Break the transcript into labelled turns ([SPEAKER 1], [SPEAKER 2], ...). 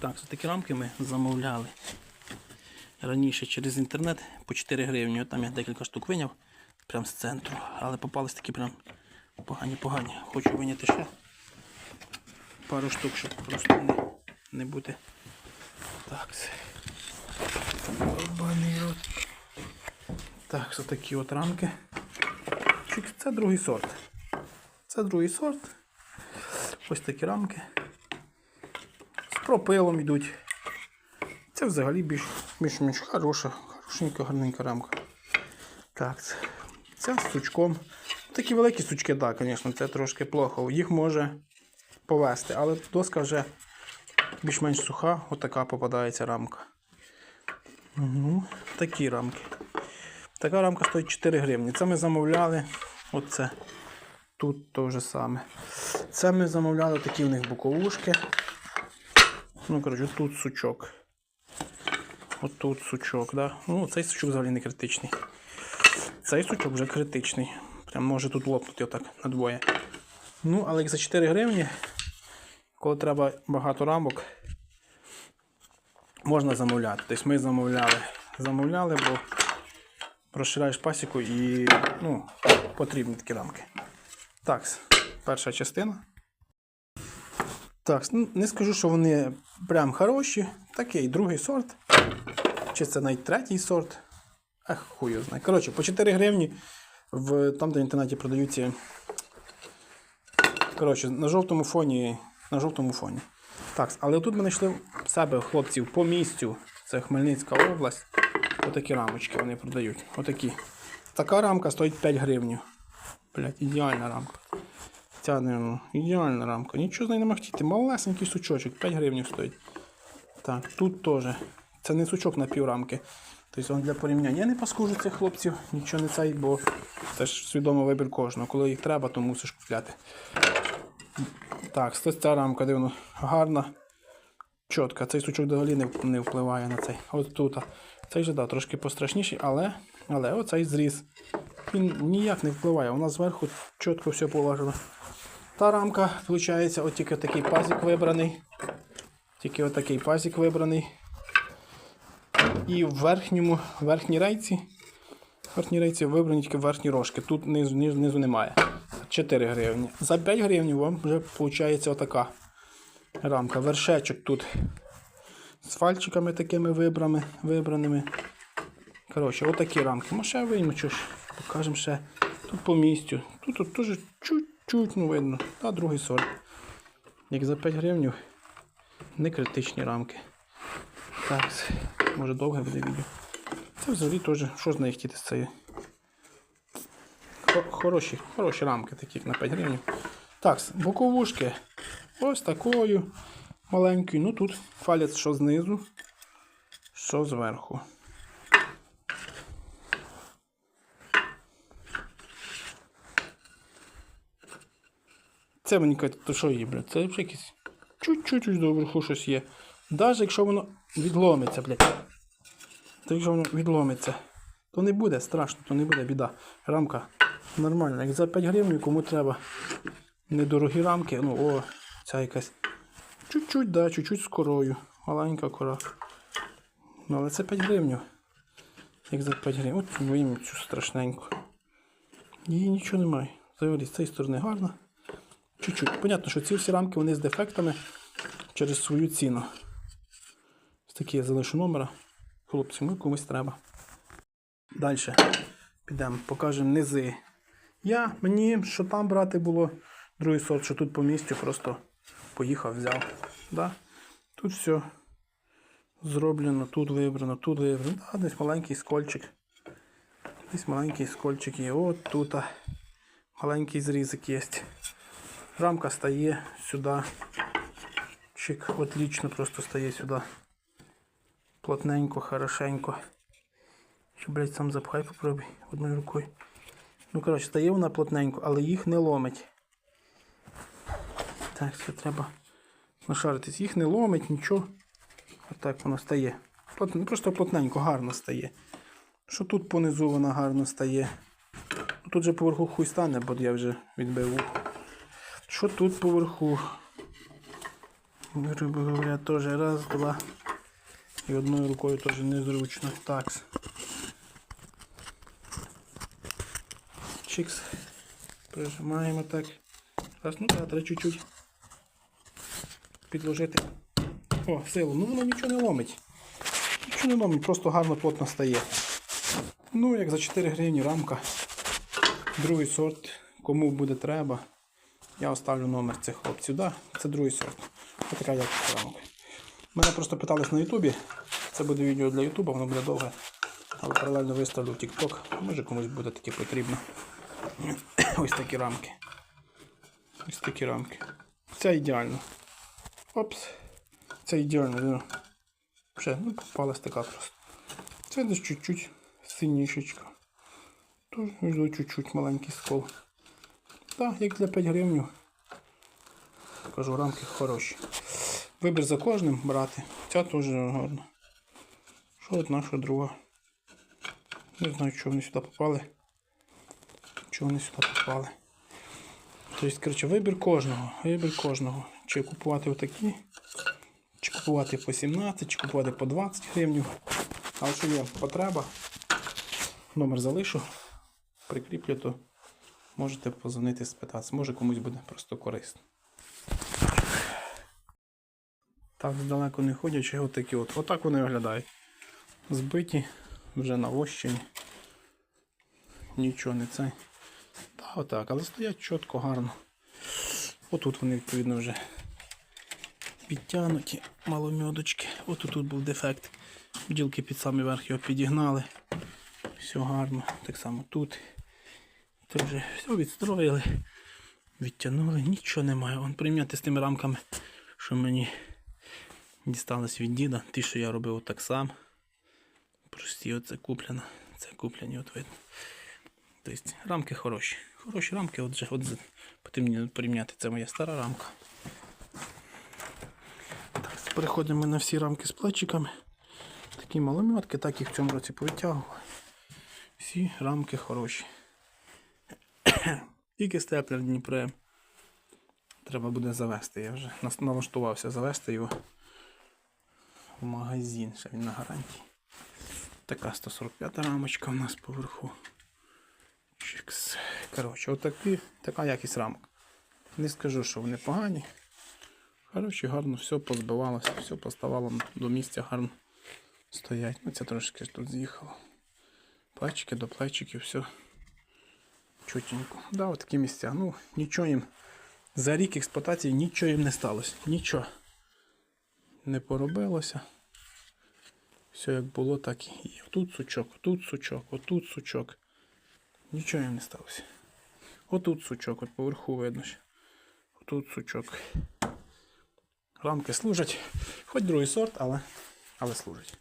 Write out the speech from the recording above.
[SPEAKER 1] Так, це такі рамки ми замовляли раніше через інтернет по 4 гривні. От Там я декілька штук виняв прямо з центру. Але попались такі прям погані-погані. Хочу виняти ще пару штук, щоб просто не, не бути. Так. Так, це такі от рамки. Це другий сорт. Це другий сорт. Ось такі рамки. Пропилом йдуть. Це взагалі більш, більш-менш хороша, хорошенька, гарненька рамка. Так, це, це з сучком. Такі великі сучки, так, звісно, це трошки плохо. Їх може повести, але доска вже більш-менш суха, отака попадається рамка. Угу. Такі рамки. Така рамка стоїть 4 гривні. Це ми замовляли. Оце. Тут то же саме. Це ми замовляли такі в них боковушки. Ну, коротше, тут сучок. Отут сучок, да? Ну, цей сучок взагалі не критичний. Цей сучок вже критичний. Прям може тут лопнути отак надвоє. Ну, але як за 4 гривні, коли треба багато рамок, можна замовляти. Тобто ми замовляли. Замовляли, бо розширяєш пасіку і ну, потрібні такі рамки. Так, перша частина. Так, ну, не скажу, що вони прям хороші. Такий другий сорт. Чи це навіть третій сорт. Ах, хую знає. Коротше, по 4 гривні в, там, де в інтернеті продаються. Коротше, на жовтому фоні. На жовтому фоні. Так, але тут ми знайшли себе хлопців по місцю. Це Хмельницька область. Отакі рамочки вони продають. Отакі. Така рамка стоїть 5 гривень. Блять, ідеальна рамка. Ця ідеальна рамка. Нічого з нею нема хотіти. Малесенький сучочок, 5 гривень стоїть. Так, тут теж. Це не сучок на піврамки. Тобто для порівняння. Я не паскужу цих хлопців, нічого не цей, бо це ж свідомий вибір кожного. Коли їх треба, то мусиш купляти. Так, ця рамка, дивно, гарна. Чітка. Цей сучок взагалі не, не впливає на цей. От тут. Цей же да, трошки пострашніший, але, але оцей зріз. Він ніяк не впливає. У нас зверху чітко все положено. Та рамка, виходить, от тільки такий пазик вибраний. Тільки отакий пазик вибраний. І в верхньому, верхній рейці. Верхній рейці вибрані тільки верхні рожки. Тут низу, низу, немає. 4 гривні. За 5 гривень вам вже виходить отака рамка. Вершечок тут з фальчиками такими вибрами, вибраними. Коротше, отакі рамки. Ми ще виймемо, покажемо ще. Тут по місцю. Тут, теж ну, видно. Та другий сорт. Як за 5 гривень не критичні рамки. Так, може довге буде відео. Це взагалі теж, що з неї хотіти з цієї. Хороші, хороші рамки такі на 5 гривень. Так, боковушки. Ось такою маленькою. Ну тут фалець що знизу, що зверху. Це мені кажуть, то що є, блядь? Це вже якесь чуть-чуть доверху щось є. Навіть якщо воно відломиться, блядь. То якщо воно відломиться, то не буде страшно, то не буде біда. Рамка нормальна. Як за 5 гривень кому треба недорогі рамки, ну о, ця якась. Чуть-чуть, да, чуть-чуть з. Маленька кора. Ну, але це 5 гривень. Як за 5 гривень. От вийму цю страшненьку. Її нічого немає. Взагалі, з цієї сторони гарна. Чуть-чуть. Понятно, що ці всі рамки вони з дефектами через свою ціну. Ось такі я залишу номера. Хлопці, ми комусь треба. Далі. Підемо, покажемо низи. Я, мені, що там брати було, другий сорт, що тут по місцю, просто поїхав, взяв. Да? Тут все зроблено, тут вибрано, тут вибрано. Да, десь маленький скольчик. Десь маленький скольчик є. От тут маленький зрізик є. Рамка стає сюди. Чик, отлично просто стає сюди. Плотненько, хорошенько. Ще, блядь, сам запхай попробуй одною рукою. Ну, коротше, стає вона плотненько, але їх не ломить. Так, це треба нашаритись. Їх не ломить, нічого. Отак воно стає. Плот- ну, Просто плотненько, гарно стає. Що тут понизу вона гарно стає. Тут же поверху хуй стане, бо я вже відбив. вухо. Що тут поверху? Грубо говоря, теж раз, два. І одною рукою теж незручно. Так. Чикс. Прижимаємо так. Раз, ну так, треба чуть-чуть підложити. О, силу. Ну воно нічого не ломить. Нічого не ломить, просто гарно плотно стає. Ну, як за 4 гривні рамка. Другий сорт. Кому буде треба. Я оставлю номер цих хлопців. Да, це другий сорт. Така якість рамок. Мене просто питались на Ютубі. Це буде відео для Ютуба, воно буде довге. Але паралельно виставлю в TikTok. Може комусь буде таке потрібно. Ось такі рамки. Ось такі рамки. Це ідеально. Опс. Це ідеально. Вже, ну, попалась така просто. Це десь чуть-чуть синішечка. Тут чуть-чуть маленький скол. Так, як для 5 гривень. Кажу, рамки хороші. Вибір за кожним брати. Ця теж гарна. Що одна, що друга. Не знаю, чого вони сюди попали. Чого вони сюди попали. Тобто, коротше, вибір кожного. Вибір кожного. Чи купувати отакі, чи купувати по 17, чи купувати по 20 гривень. А якщо є потреба, номер залишу, прикріплю, то можете позвонити спитатися. Може комусь буде просто корисно. Так далеко не ходячи, отакі от. Отак вони виглядають. Збиті, вже навощені. Нічого не це. Та отак, але стоять чітко, гарно. Отут вони, відповідно, вже підтягнуті, маломьодочки. Отут тут був дефект. Бджілки під самий верх його підігнали. Все гарно. Так само тут. Це вже все відстроїли, відтягнули, нічого немає. Вон прийняти з тими рамками, що мені дісталось від діда. Ті, що я робив так сам. Прості, оце куплено. Це куплені, от видно. Тобто рамки хороші. Хороші рамки, отже, от потрібно порівняти. Це моя стара рамка. Так, переходимо на всі рамки з плечиками. Такі маломітки, так їх в цьому році повитягували. Всі рамки хороші. Тільки степлер Дніпре. Треба буде завести. Я вже налаштувався завести його в магазин. Ще він на гарантії. Така 145 рамочка у нас поверху. Коротше, отакі, така якість рамок. Не скажу, що вони погані. Коротше, гарно все позбивалося, все поставало до місця гарно стоять. Ну це трошки тут з'їхало. Плечики до плечиків, все чутенько. Да, от такі місця. Ну, нічого їм. За рік експлуатації нічого їм не сталося. Нічого. Не поробилося. Все як було, так і є. Тут сучок, тут сучок, отут сучок. Нічого їм не сталося. Отут сучок, от поверху видно. ще. Отут сучок. Рамки служать. Хоч другий сорт, але, але служать.